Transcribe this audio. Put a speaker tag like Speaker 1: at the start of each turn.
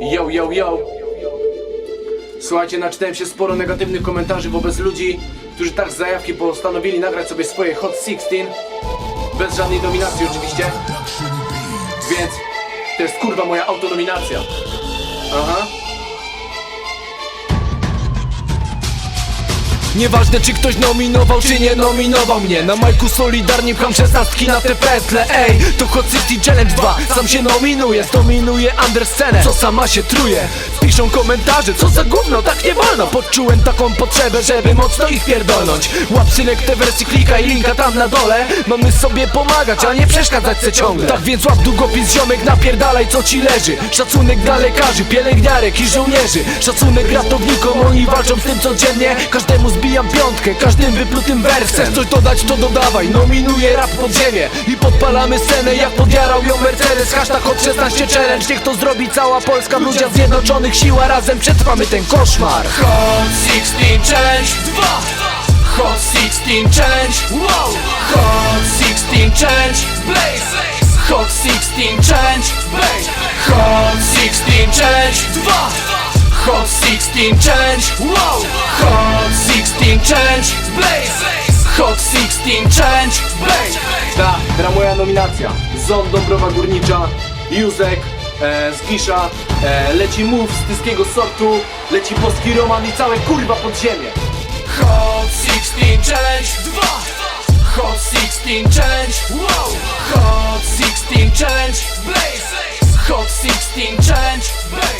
Speaker 1: Yo, yo, yo. Słuchajcie, naczytałem się sporo negatywnych komentarzy wobec ludzi, którzy tak z zajawki postanowili nagrać sobie swoje Hot 16 bez żadnej nominacji oczywiście. Więc to jest kurwa moja autonominacja. Aha.
Speaker 2: Nieważne czy ktoś nominował czy nie nominował mnie. Na majku solidarnie pcham szesnastki na te pętle Ej, to Hot City Challenge 2 Sam się nominuję, zdominuję underscenę Co sama się truje? Piszą komentarze, co za gówno, tak nie wolno. Poczułem taką potrzebę, żeby mocno ich pierdolnąć. Łap synek te wersji, klikaj linka tam na dole. Mamy sobie pomagać, a nie przeszkadzać se ciągle. Tak więc łap długopis ziomek, napierdalaj co ci leży. Szacunek dla lekarzy, pielęgniarek i żołnierzy. Szacunek ratownikom, oni walczą z tym codziennie. Każdemu zbijam piątkę, każdym wyplutym wersem Chcesz coś dodać, to dodawaj, nominuję rap pod ziemię I podpalamy scenę, jak podjarał ją Mercedes Hashtag od 16 challenge, niech to zrobi cała Polska W ludziach zjednoczonych siła, razem przetrwamy ten koszmar. Hot 16 Challenge. 2 Hot 16 Challenge. Wow. Hot 16 Challenge. Blaze. Hot 16 Challenge. Blaze. Hot 16 Challenge 2 Hot 16 Challenge Wow! Hot 16 Challenge Blaze! Hot 16 Challenge Blaze!
Speaker 1: Ta, ta moja nominacja. Ząd Dąbrowa Górnicza, Józek, e, z Gisza, e, leci Move z tyskiego sortu, leci Boski Roman i całe kurwa podziemie.
Speaker 2: Hot 16 Challenge 2 Hot 16 Challenge Wow! Hot 16 Challenge Blaze! Hot 16 Challenge Blaze